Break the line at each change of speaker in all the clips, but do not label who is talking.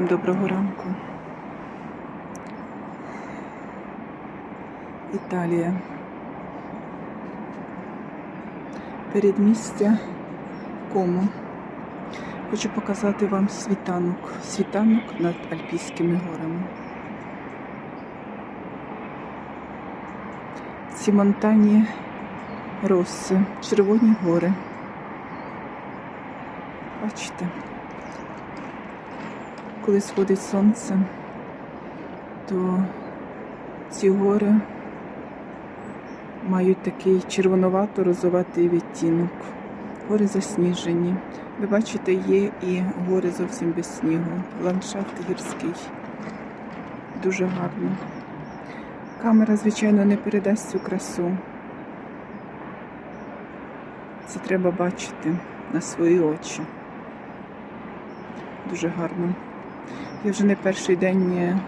Всім доброго ранку. Італія. Передмістя Кому. Хочу показати вам світанок. Світанок над Альпійськими горами. Ці монтані Росси, Червоні гори. Бачите? Коли сходить сонце, то ці гори мають такий червонувато-розоватий відтінок. Гори засніжені. Ви бачите, є і гори зовсім без снігу. Ландшафт гірський. Дуже гарно. Камера, звичайно, не передасть цю красу. Це треба бачити на свої очі. Дуже гарно. Я вже не перший день е,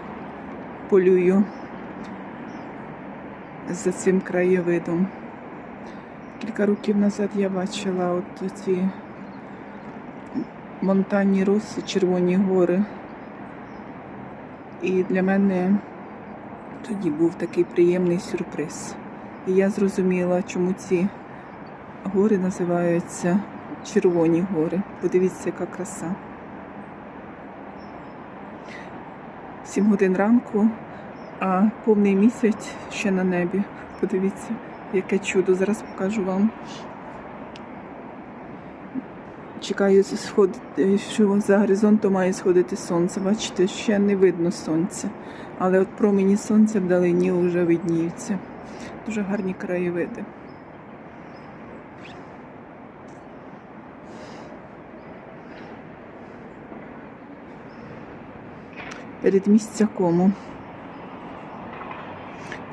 полюю за цим краєвидом. Кілька років назад я бачила от ці монтанні роси, червоні гори. І для мене тоді був такий приємний сюрприз. І я зрозуміла, чому ці гори називаються Червоні гори. Подивіться, яка краса. 7 годин ранку, а повний місяць ще на небі. Подивіться, яке чудо. Зараз покажу вам. Чекаю сход, що за горизонтом має сходити сонце. Бачите, ще не видно сонця. Але от промені сонця вдалині вже видніються. Дуже гарні краєвиди. Передмістя кому.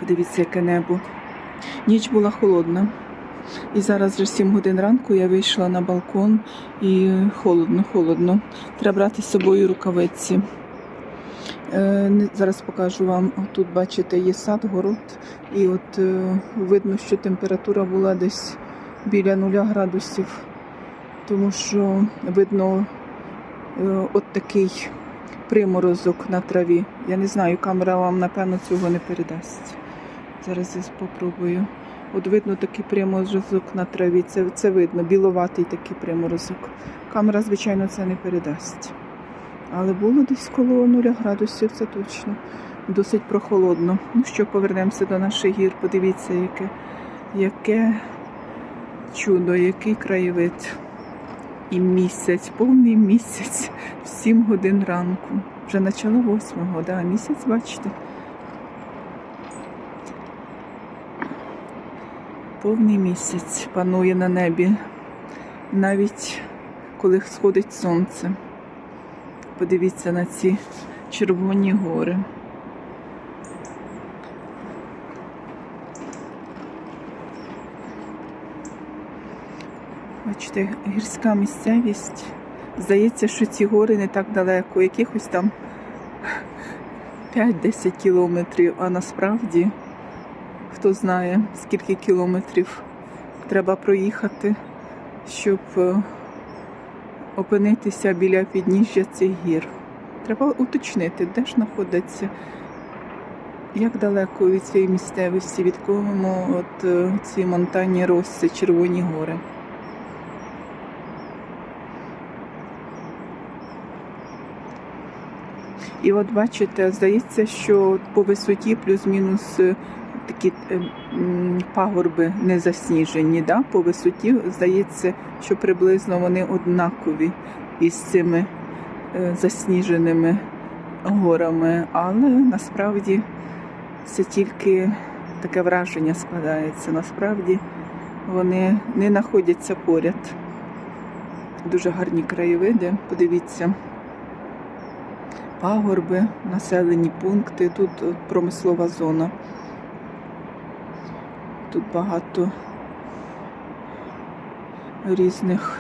Подивіться, яке небо. Ніч була холодна. І зараз вже 7 годин ранку я вийшла на балкон і холодно, холодно. Треба брати з собою рукавиці. Е, Зараз покажу вам. Тут, бачите, є сад, город, і от е, видно, що температура була десь біля 0 градусів, тому що видно е, от такий приморозок на траві. Я не знаю, камера вам напевно цього не передасть. Зараз я спробую. От видно такий приморозок на траві. Це, це видно, біловатий такий приморозок. Камера, звичайно, це не передасть. Але було десь коло 0 градусів, це точно. Досить прохолодно. Ну що, повернемося до наших гір. Подивіться, яке, яке чудо, який краєвид. І місяць, повний місяць, в 7 годин ранку. Вже почало восьмого, да, місяць, бачите. Повний місяць панує на небі, навіть коли сходить сонце. Подивіться на ці червоні гори. Бачите, гірська місцевість. Здається, що ці гори не так далеко, якихось там 5-10 кілометрів, а насправді хто знає, скільки кілометрів треба проїхати, щоб е, опинитися біля підніжжя цих гір. Треба уточнити, де ж знаходиться, як далеко від цієї місцевості, від кому от е, ці монтанні Росси, Червоні гори. І от бачите, здається, що по висоті плюс-мінус е, такі е, пагорби не засніжені. Да? По висоті здається, що приблизно вони однакові із цими е, засніженими горами, але насправді це тільки таке враження складається. Насправді вони не знаходяться поряд. Дуже гарні краєвиди, подивіться пагорби, населені пункти, тут е, промислова зона. Тут багато різних